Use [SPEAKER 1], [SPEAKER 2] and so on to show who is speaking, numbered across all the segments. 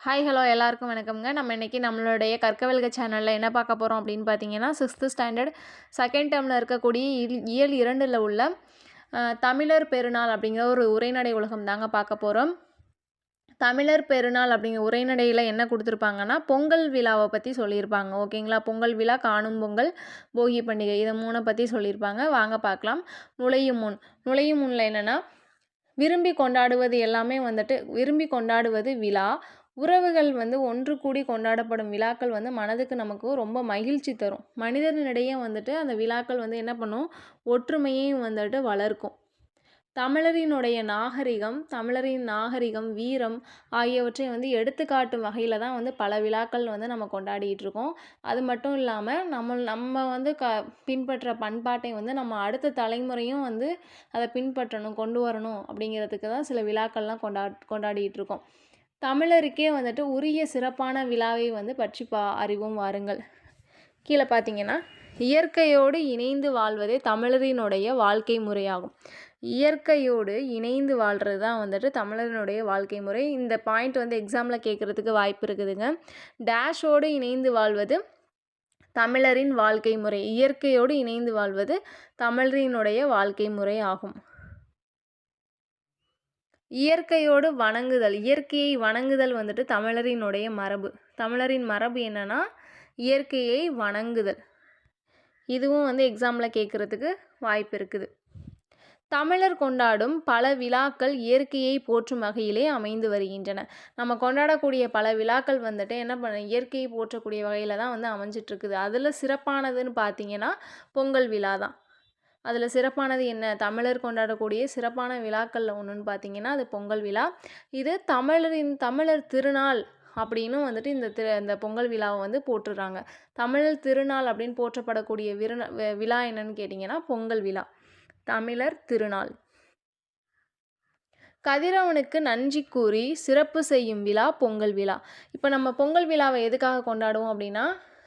[SPEAKER 1] Hi hello எல்லாருக்கும் வணக்கம்ங்க. நம்ம இன்றைக்கி நம்மளுடைய கற்கவெல்க சேனலில் என்ன பார்க்க போகிறோம் அப்படின்னு பார்த்தீங்கன்னா சிக்ஸ்த்து ஸ்டாண்டர்ட் செகண்ட் டேர்மில் இருக்கக்கூடிய இல்- இயல் இரண்டில் உள்ள தமிழர் பெருநாள் அப்படிங்கிற ஒரு உரைநடை உலகம் தாங்க பார்க்க போகிறோம் தமிழர் பெருநாள் அப்படிங்கிற உரைநடையில் என்ன கொடுத்துருப்பாங்கன்னா பொங்கல் விழாவை பற்றி சொல்லியிருப்பாங்க. ஓகேங்களா பொங்கல் விழா காணும் பொங்கல் போகி பண்டிகை இதை மூணை பற்றி சொல்லியிருப்பாங்க. வாங்க பார்க்கலாம். நுழையும் முன் நுழையும் முன்னில் என்னென்னா விரும்பி கொண்டாடுவது எல்லாமே வந்துட்டு விரும்பி கொண்டாடுவது விழா உறவுகள் வந்து ஒன்று கூடி கொண்டாடப்படும் விழாக்கள் வந்து மனதுக்கு நமக்கு ரொம்ப மகிழ்ச்சி தரும். மனிதனிடையே வந்துட்டு அந்த விழாக்கள் வந்து என்ன பண்ணும்? ஒற்றுமையையும் வந்துட்டு வளர்க்கும். தமிழரினுடைய நாகரிகம் தமிழரின் நாகரிகம் வீரம் ஆகியவற்றை வந்து எடுத்துக்காட்டும் வகையில் தான் வந்து பல விழாக்கள் வந்து நம்ம கொண்டாடிட்டு இருக்கோம். அது மட்டும் இல்லாமல் நம்ம நம்ம வந்து க பின்பற்ற பண்பாட்டை வந்து நம்ம அடுத்த தலைமுறையும் வந்து அதை பின்பற்றணும் கொண்டு வரணும் அப்படிங்கிறதுக்கு தான் சில விழாக்கள்லாம் கொண்டா கொண்டாடிட்டு இருக்கோம். தமிழருக்கே வந்துட்டு உரிய சிறப்பான விழாவை வந்து பற்றி பா அறிவும் வாருங்கள். கீழே பார்த்தீங்கன்னா இயற்கையோடு இணைந்து வாழ்வதே தமிழரினுடைய வாழ்க்கை முறையாகும். இயற்கையோடு இணைந்து வாழ்கிறது தான் வந்துட்டு தமிழரினுடைய வாழ்க்கை முறை. இந்த பாயிண்ட் வந்து எக்ஸாமில் கேட்குறதுக்கு வாய்ப்பு இருக்குதுங்க. டேஷோடு இணைந்து வாழ்வது தமிழரின் வாழ்க்கை முறை. இயற்கையோடு இணைந்து வாழ்வது தமிழரினுடைய வாழ்க்கை முறை ஆகும். இயற்கையோடு வணங்குதல் இயற்கையை வணங்குதல் வந்துட்டு தமிழரினுடைய மரபு. தமிழரின் மரபு என்னன்னா இயற்கையை வணங்குதல். இதுவும் வந்து எக்ஸாமில் கேட்குறதுக்கு வாய்ப்பு இருக்குது. தமிழர் கொண்டாடும் பல விழாக்கள் இயற்கையை போற்றும் வகையிலே அமைந்து வருகின்றன. நம்ம கொண்டாடக்கூடிய பல விழாக்கள் வந்துட்டு என்ன பண்ண இயற்கையை போற்றக்கூடிய வகையில் தான் வந்து அமைஞ்சிட்ருக்குது அதில் சிறப்பானதுன்னு பார்த்தீங்கன்னா பொங்கல் விழா தான். அதில் சிறப்பானது என்ன? தமிழர் கொண்டாடக்கூடிய சிறப்பான விழாக்களில் ஒன்றுன்னு பார்த்தீங்கன்னா அது பொங்கல் விழா. இது தமிழரின் தமிழர் திருநாள் அப்படின்னு வந்துட்டு இந்த திரு இந்த பொங்கல் விழாவை வந்து போட்டுடுறாங்க தமிழர் திருநாள் அப்படின்னு போற்றப்படக்கூடிய விருண விழா என்னன்னு கேட்டிங்கன்னா பொங்கல் விழா. தமிழர் திருநாள். கதிரவனுக்கு நன்றி கூறி சிறப்பு செய்யும் விழா பொங்கல் விழா. இப்போ நம்ம பொங்கல் விழாவை எதுக்காக கொண்டாடுவோம் அப்படின்னா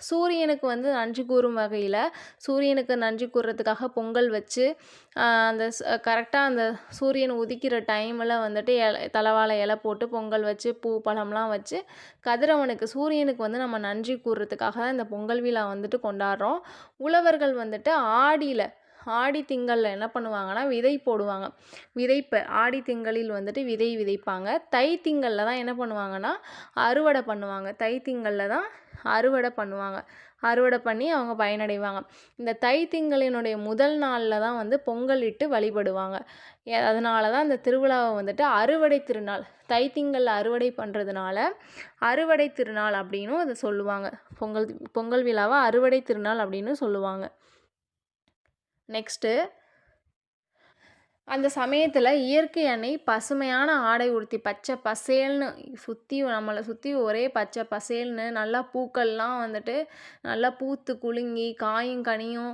[SPEAKER 1] சூரியனுக்கு வந்து நன்றி கூறும் வகையில் சூரியனுக்கு நன்றி கூறுறதுக்காக பொங்கல் வச்சு அந்த கரெக்டாக அந்த சூரியன் உதிக்கிற டைமில் வந்துட்டு இல தலைவாழை இலை போட்டு பொங்கல் வச்சு பூ பழம்லாம் வச்சு கதிரவனுக்கு சூரியனுக்கு வந்து நம்ம நன்றி கூறுறதுக்காக தான் இந்த பொங்கல் விழா வந்துட்டு கொண்டாடுறோம். உழவர்கள் வந்துட்டு ஆடியில் ஆடி திங்களில் என்ன பண்ணுவாங்கன்னா விதை போடுவாங்க. விதைப்ப ஆடி திங்களில் வந்துட்டு விதை விதைப்பாங்க. தை திங்களில் தான் என்ன பண்ணுவாங்கன்னா அறுவடை பண்ணுவாங்க. தை திங்களில் தான் அறுவடை பண்ணுவாங்க. அறுவடை பண்ணி அவங்க பயனடைவாங்க. இந்த தை திங்களினுடைய முதல் நாளில் தான் வந்து பொங்கல் இட்டு வழிபடுவாங்க. அதனால தான் இந்த திருவிழாவை வந்துட்டு அறுவடை திருநாள் தை திங்களில் அறுவடை பண்ணுறதுனால அறுவடை திருநாள் அப்படின்னும் அதை சொல்லுவாங்க. பொங்கல் பொங்கல் விழாவை அறுவடை திருநாள் அப்படின்னு சொல்லுவாங்க. நெக்ஸ்ட்டு அந்த சமயத்தில் இயற்கை எண்ணெய் பசுமையான ஆடை உடுத்தி பச்சை பசேல்னு சுற்றி நம்மளை சுற்றி ஒரே பச்சை பசேல்னு நல்லா பூக்கள்லாம் வந்துட்டு நல்லா பூத்து குலுங்கி காயும் கனியும்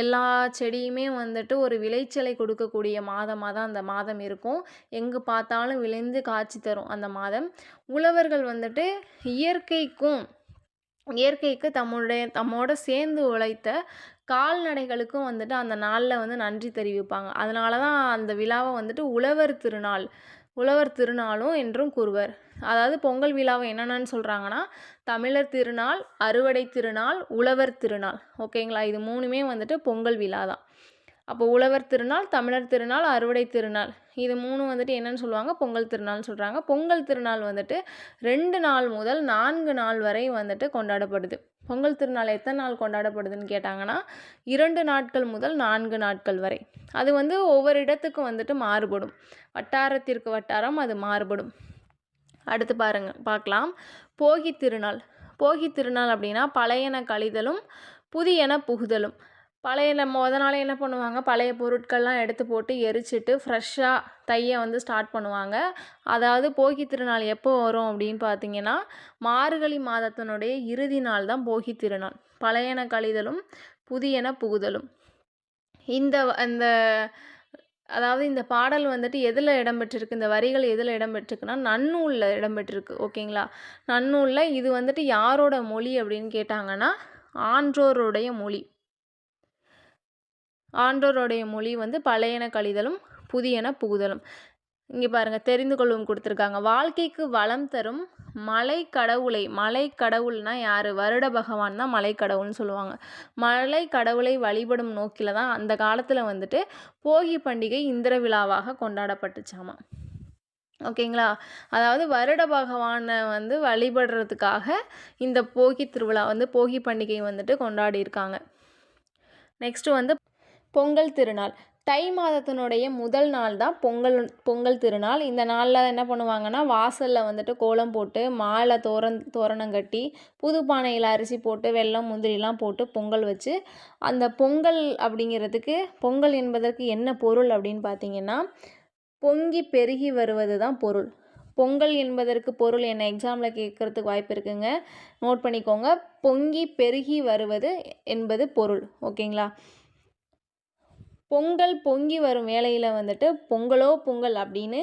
[SPEAKER 1] எல்லா செடியுமே வந்துட்டு ஒரு விளைச்சலை கொடுக்கக்கூடிய மாதமாக தான் அந்த மாதம் இருக்கும். எங்கே பார்த்தாலும் விளைந்து காட்சி தரும் அந்த மாதம். உழவர்கள் வந்துட்டு இயற்கைக்கும் இயற்கைக்கு தம்முடைய தம்மோட சேர்ந்து உழைத்த கால்நடைகளுக்கும் வந்துட்டு அந்த நாளில் வந்து நன்றி தெரிவிப்பாங்க. அதனால தான் அந்த விழாவை வந்துட்டு உழவர் திருநாள் உழவர் திருநாளும் என்றும் கூறுவர். அதாவது பொங்கல் விழாவை என்னென்னு சொல்கிறாங்கன்னா தமிழர் திருநாள் அறுவடை திருநாள் உழவர் திருநாள். ஓகேங்களா? இது மூணுமே வந்துட்டு பொங்கல் விழா தான் அப்போ உழவர் திருநாள் தமிழர் திருநாள் அறுவடை திருநாள். இது மூணு வந்துட்டு என்னன்னு சொல்லுவாங்க? பொங்கல் திருநாள்னு சொல்கிறாங்க பொங்கல் திருநாள் வந்துட்டு ரெண்டு நாள் முதல் நான்கு நாள் வரை வந்துட்டு கொண்டாடப்படுது. பொங்கல் திருநாள் எத்தனை நாள் கொண்டாடப்படுதுன்னு கேட்டாங்கன்னா இரண்டு நாட்கள் முதல் நான்கு நாட்கள் வரை. அது வந்து ஒவ்வொரு இடத்துக்கும் வந்துட்டு மாறுபடும். வட்டாரத்திற்கு வட்டாரம் அது மாறுபடும். அடுத்து பாருங்க பார்க்கலாம். போகி திருநாள். போகி திருநாள் அப்படின்னா பழையன கழிதலும் புதியன புகுதலும். பழைய முத நாளே என்ன பண்ணுவாங்க? பழைய பொருட்கள்லாம் எடுத்து போட்டு எரிச்சிட்டு ஃப்ரெஷ்ஷாக தைய வந்து ஸ்டார்ட் பண்ணுவாங்க. அதாவது போகி திருநாள் எப்போ வரும் அப்படின்னு பார்த்தீங்கன்னா மார்கழி மாதத்தினுடைய இறுதி நாள் தான் போகி திருநாள். பழையன கழிதலும் புதியன புகுதலும். இந்த அந்த அதாவது இந்த பாடல் வந்துட்டு எதில் இடம்பெற்றிருக்கு? இந்த வரிகள் எதில் இடம்பெற்றிருக்குன்னா நன்னூலில் இடம்பெற்றிருக்கு ஓகேங்களா? நன்னூலில் இது வந்துட்டு யாரோட மொழி அப்படின்னு கேட்டாங்கன்னா ஆன்றோருடைய மொழி. ஆன்றோருடைய மொழி வந்து பழையன கழிதலும் புதியன புகுதலும். இங்கே பாருங்கள் தெரிந்து கொள்ளவும் கொடுத்துருக்காங்க. வாழ்க்கைக்கு வளம் தரும் மலை கடவுளை மலை கடவுள்னா யார்? வருட பகவான் தான் மலை கடவுள்னு சொல்லுவாங்க. மலை கடவுளை வழிபடும் நோக்கில் தான் அந்த காலத்தில் வந்துட்டு போகி பண்டிகை இந்திர விழாவாக கொண்டாடப்பட்டுச்சாமா. ஓகேங்களா? அதாவது வருட பகவானை வந்து வழிபடுறதுக்காக இந்த போகி திருவிழா வந்து போகி பண்டிகை வந்துட்டு கொண்டாடி இருக்காங்க நெக்ஸ்ட்டு வந்து பொங்கல் திருநாள். தை மாதத்தினுடைய முதல் நாள் தான் பொங்கல் பொங்கல் திருநாள். இந்த நாளில் என்ன பண்ணுவாங்கன்னா வாசலில் வந்துட்டு கோலம் போட்டு மாலை தோரன் தோரணம் கட்டி புது பானையில் அரிசி போட்டு வெல்லம் முந்திரிலாம் போட்டு பொங்கல் வச்சு அந்த பொங்கல் அப்படிங்கிறதுக்கு பொங்கல் என்பதற்கு என்ன பொருள் அப்படின்னு பார்த்தீங்கன்னா பொங்கி பெருகி வருவது தான் பொருள். பொங்கல் என்பதற்கு பொருள் என்ன? எக்ஸாமில் கேட்குறதுக்கு வாய்ப்பு இருக்குங்க. நோட் பண்ணிக்கோங்க. பொங்கி பெருகி வருவது என்பது பொருள். ஓகேங்களா பொங்கல் பொங்கி வரும் வேளையில் வந்துட்டு பொங்கலோ பொங்கல் அப்படின்னு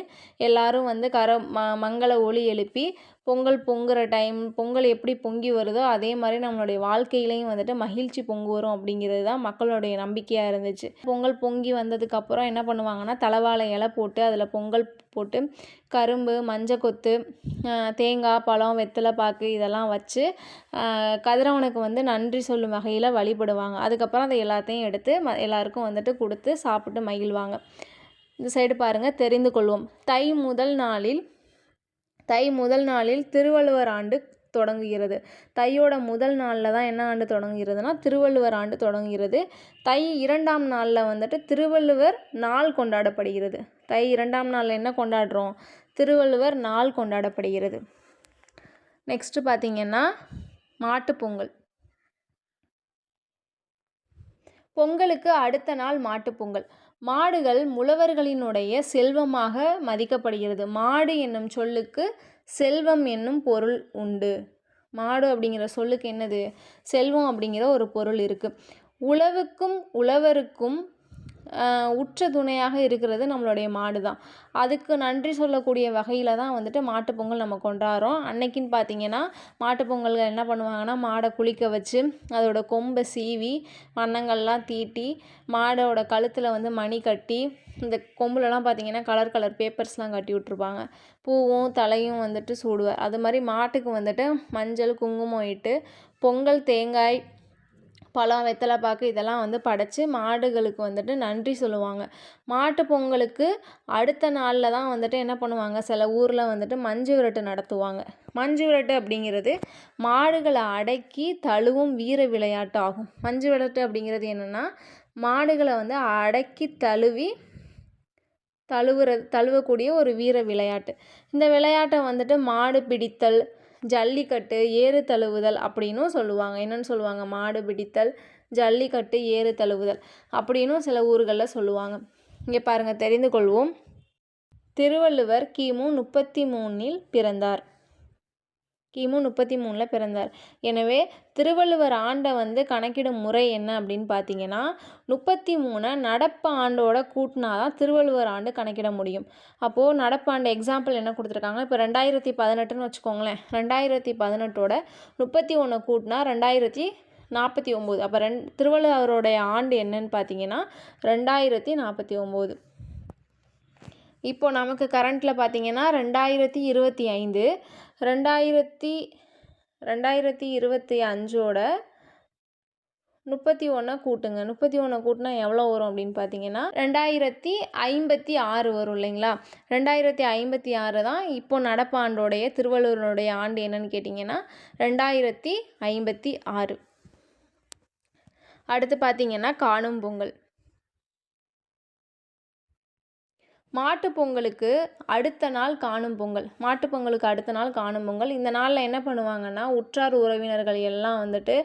[SPEAKER 1] எல்லாரும் வந்து கர ம மங்கள ஒளி எழுப்பி பொங்கல் பொங்குற டைம் பொங்கல் எப்படி பொங்கி வருதோ அதே மாதிரி நம்மளுடைய வாழ்க்கையிலையும் வந்துட்டு மகிழ்ச்சி பொங்கு வரும் அப்படிங்கிறது தான் மக்களுடைய நம்பிக்கையாக இருந்துச்சு. பொங்கல் பொங்கி வந்ததுக்கப்புறம் என்ன பண்ணுவாங்கன்னா தலைவாழை இலை போட்டு அதில் பொங்கல் போட்டு கரும்பு மஞ்சள் கொத்து தேங்காய் பழம் வெத்தலை பாக்கு இதெல்லாம் வச்சு கதிரவனுக்கு வந்து நன்றி சொல்லும் வகையில் வழிபடுவாங்க. அதுக்கப்புறம் அதை எல்லாத்தையும் எடுத்து ம எல்லாருக்கும் வந்துட்டு கொடுத்து சாப்பிட்டு மகிழ்வாங்க. இந்த சைடு பாருங்கள் தெரிந்து கொள்வோம். தை முதல் நாளில் தை முதல் நாளில் திருவள்ளுவர் ஆண்டு தொடங்குகிறது. தையோட முதல் நாளில் தான் என்ன ஆண்டு தொடங்குகிறதுனா திருவள்ளுவர் ஆண்டு தொடங்குகிறது. தை இரண்டாம் நாளில் வந்துட்டு திருவள்ளுவர் நாள் கொண்டாடப்படுகிறது. தை இரண்டாம் நாளில் என்ன கொண்டாடுறோம்? திருவள்ளுவர் நாள் கொண்டாடப்படுகிறது. நெக்ஸ்ட்டு பார்த்திங்கன்னா மாட்டுப்பொங்கல் பொங்கலுக்கு அடுத்த நாள் மாட்டுப்பொங்கல் மாடுகள் முழவர்களினுடைய செல்வமாக மதிக்கப்படுகிறது. மாடு என்னும் சொல்லுக்கு செல்வம் என்னும் பொருள் உண்டு. மாடு அப்படிங்கிற சொல்லுக்கு என்னது? செல்வம் அப்படிங்கிற ஒரு பொருள் இருக்குது உழவுக்கும் உழவருக்கும் உற்ற துணையாக இருக்கிறது நம்மளுடைய மாடு தான் அதுக்கு நன்றி சொல்லக்கூடிய வகையில் தான் வந்துட்டு மாட்டுப்பொங்கல் நம்ம கொண்டாடுறோம். அன்னைக்குன்னு பார்த்தீங்கன்னா மாட்டுப்பொங்கல் என்ன பண்ணுவாங்கன்னா மாடை குளிக்க வச்சு அதோட கொம்பை சீவி வண்ணங்கள்லாம் தீட்டி மாடோட கழுத்தில் வந்து மணி கட்டி இந்த கொம்புலலாம் பார்த்தீங்கன்னா கலர் கலர் பேப்பர்ஸ்லாம் கட்டி விட்ருப்பாங்க பூவும் தலையும் வந்துட்டு சூடுவார் அது மாதிரி மாட்டுக்கு வந்துட்டு மஞ்சள் குங்குமம் இட்டு பொங்கல் தேங்காய் பழம் வெத்தலை பாக்கு இதெல்லாம் வந்து படைச்சி மாடுகளுக்கு வந்துட்டு நன்றி சொல்லுவாங்க. மாட்டு பொங்கலுக்கு அடுத்த நாளில் தான் வந்துட்டு என்ன பண்ணுவாங்க? சில ஊரில் வந்துட்டு மஞ்சு விரட்டு நடத்துவாங்க. மஞ்சு விரட்டு அப்படிங்கிறது மாடுகளை அடக்கி தழுவும் வீர விளையாட்டு ஆகும். மஞ்சு விரட்டு அப்படிங்கிறது என்னென்னா மாடுகளை வந்து அடக்கி தழுவி தழுவுற தழுவக்கூடிய ஒரு வீர விளையாட்டு. இந்த விளையாட்டை வந்துட்டு மாடு பிடித்தல் ஜல்லிக்கட்டு ஏறு தழுவுதல் அப்படின்னும் சொல்லுவாங்க. என்னென்னு சொல்லுவாங்க? மாடு பிடித்தல் ஜல்லிக்கட்டு ஏறு தழுவுதல் அப்படின்னும் சில ஊர்களில் சொல்லுவாங்க. இங்கே பாருங்கள் தெரிந்து கொள்வோம். திருவள்ளுவர் கிமு முப்பத்தி மூணில் பிறந்தார். கிமு முப்பத்தி மூணில் பிறந்தார். எனவே திருவள்ளுவர் ஆண்டை வந்து கணக்கிடும் முறை என்ன அப்படின்னு பார்த்தீங்கன்னா முப்பத்தி மூணை நடப்பு ஆண்டோட கூட்டினா தான் திருவள்ளுவர் ஆண்டு கணக்கிட முடியும். அப்போது நடப்பாண்டு எக்ஸாம்பிள் என்ன கொடுத்துருக்காங்க இப்போ ரெண்டாயிரத்தி பதினெட்டுன்னு வச்சுக்கோங்களேன். ரெண்டாயிரத்தி பதினெட்டோட முப்பத்தி ஒன்று கூட்டினா ரெண்டாயிரத்தி நாற்பத்தி ஒம்பது. அப்போ ரெண் திருவள்ளுவருடைய ஆண்டு என்னன்னு பார்த்தீங்கன்னா ரெண்டாயிரத்தி நாற்பத்தி ஒம்பது. இப்போது நமக்கு கரண்ட்டில் பார்த்தீங்கன்னா ரெண்டாயிரத்தி இருபத்தி ஐந்து ரெண்டாயிரத்தி ரெண்டாயிரத்தி இருபத்தி அஞ்சோட முப்பத்தி ஒன்றை கூட்டுங்க. முப்பத்தி ஒன்றை கூட்டினா எவ்வளோ வரும் அப்படின்னு பார்த்தீங்கன்னா ரெண்டாயிரத்தி ஐம்பத்தி ஆறு வரும் இல்லைங்களா? ரெண்டாயிரத்தி ஐம்பத்தி ஆறு தான் இப்போ நடப்பாண்டோடைய திருவள்ளுவருடைய ஆண்டு என்னன்னு கேட்டிங்கன்னா ரெண்டாயிரத்தி ஐம்பத்தி ஆறு. அடுத்து பார்த்தீங்கன்னா காணும் பொங்கல். மாட்டு பொங்கலுக்கு அடுத்த நாள் காணும் பொங்கல். மாட்டு பொங்கலுக்கு அடுத்த நாள் காணும் பொங்கல். இந்த நாளில் என்ன பண்ணுவாங்கன்னா உற்றார் உறவினர்கள் எல்லாம் வந்துட்டு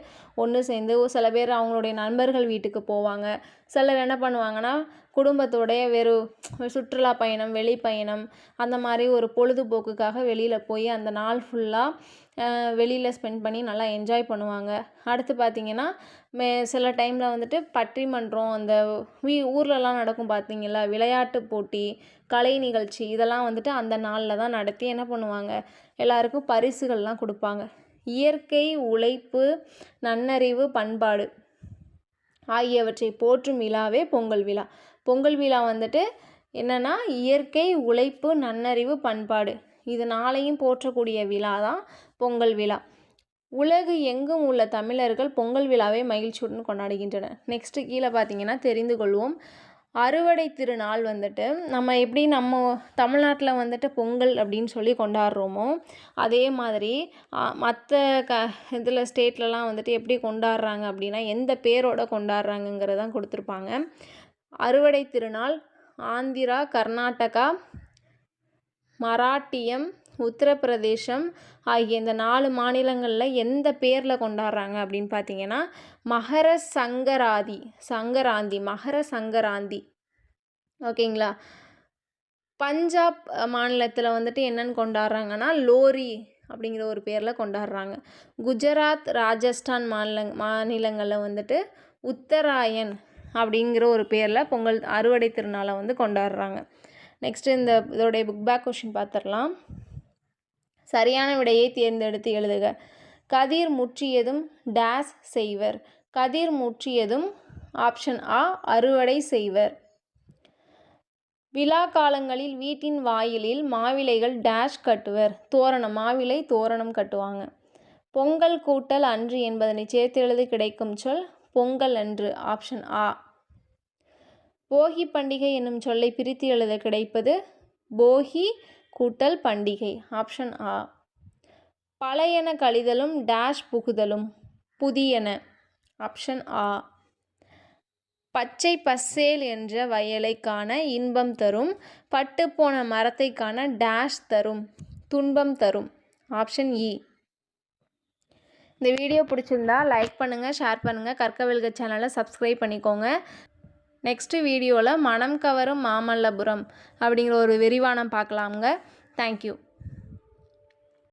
[SPEAKER 1] ஒன்று சேர்ந்து சில பேர் அவங்களுடைய நண்பர்கள் வீட்டுக்கு போவாங்க. சிலர் என்ன பண்ணுவாங்கன்னா குடும்பத்தோடைய வெறும் சுற்றுலா பயணம் வெளி பயணம் அந்த மாதிரி ஒரு பொழுதுபோக்குக்காக வெளியில் போய் அந்த நாள் ஃபுல்லாக வெளியில் ஸ்பெண்ட் பண்ணி நல்லா என்ஜாய் பண்ணுவாங்க. அடுத்து பார்த்திங்கன்னா மே சில டைமில் வந்துட்டு பட்டிமன்றம் அந்த வீ ஊர்லலாம் நடக்கும் பார்த்தீங்களா விளையாட்டு போட்டி கலை நிகழ்ச்சி இதெல்லாம் வந்துட்டு அந்த நாளில் தான் நடத்தி என்ன பண்ணுவாங்க? எல்லாருக்கும் பரிசுகள்லாம் கொடுப்பாங்க. இயற்கை உழைப்பு நன்னறிவு பண்பாடு. ஆகியவற்றை போற்றும் விழாவே பொங்கல் விழா. பொங்கல் விழா வந்துட்டு என்னென்னா இயற்கை உழைப்பு நன்னறிவு பண்பாடு. இது நாளையும் போற்றக்கூடிய விழா தான் பொங்கல் விழா. உலகு எங்கும் உள்ள தமிழர்கள் பொங்கல் விழாவை மகிழ்ச்சியுடன் கொண்டாடுகின்றனர். நெக்ஸ்ட்டு கீழே பார்த்தீங்கன்னா தெரிந்து கொள்வோம். அறுவடை திருநாள் வந்துட்டு நம்ம எப்படி நம்ம தமிழ்நாட்டில் வந்துட்டு பொங்கல் அப்படின்னு சொல்லி கொண்டாடுறோமோ அதே மாதிரி மற்ற க இதில் ஸ்டேட்லலாம் வந்துட்டு எப்படி கொண்டாடுறாங்க அப்படின்னா எந்த பேரோட கொண்டாடுறாங்கங்கிறதான் கொடுத்துருப்பாங்க. அறுவடை திருநாள் ஆந்திரா கர்நாடகா மராட்டியம் உத்தரப்பிரதேசம் ஆகிய இந்த நாலு மாநிலங்களில் எந்த பேரில் கொண்டாடுறாங்க அப்படின்னு பார்த்தீங்கன்னா மகர சங்கராதி சங்கராந்தி மகர சங்கராந்தி. ஓகேங்களா? பஞ்சாப் மாநிலத்தில் வந்துட்டு என்னென்னு கொண்டாடுறாங்கன்னா லோரி அப்படிங்கிற ஒரு பேரில் கொண்டாடுறாங்க. குஜராத் ராஜஸ்தான் மாநில மாநிலங்களில் வந்துட்டு உத்தராயன் அப்படிங்கிற ஒரு பேரில் பொங்கல் அறுவடை திருநாளை வந்து கொண்டாடுறாங்க. நெக்ஸ்ட்டு இந்த இதோடைய புக் பேக் கொஷின் பார்த்துடலாம் சரியான விடையை தேர்ந்தெடுத்து எழுதுக. கதிர் முற்றியதும் டேஸ் செய்வர். கதிர் முற்றியதும் ஆப்ஷன் ஆ அறுவடை செய்வர். விழா காலங்களில் வீட்டின் வாயிலில் மாவிலைகள் டேஷ் கட்டுவர். தோரணம் மாவிலை தோரணம் கட்டுவாங்க. பொங்கல் கூட்டல் அன்று என்பதனை சேர்த்து எழுது கிடைக்கும் சொல் பொங்கல் அன்று ஆப்ஷன் ஆ போகி பண்டிகை என்னும் சொல்லை பிரித்து எழுத கிடைப்பது போகி கூட்டல் பண்டிகை ஆப்ஷன் ஆ. பழையன கழிதலும் டேஷ் புகுதலும் புதியன ஆப்ஷன் ஆ. பச்சை பசேல் என்ற வயலை காண இன்பம் தரும் பட்டுப்போன மரத்தை காண டேஷ் தரும் துன்பம் தரும் ஆப்ஷன் இ. இந்த வீடியோ பிடிச்சிருந்தா லைக் பண்ணுங்கள் ஷேர் பண்ணுங்கள் கற்கவில்க சேனலை சப்ஸ்கிரைப் பண்ணிக்கோங்க. நெக்ஸ்ட்டு வீடியோவில் மனம் கவரும் மாமல்லபுரம் அப்படிங்கிற ஒரு விரிவானம் பார்க்கலாமுங்க. தேங்க்யூ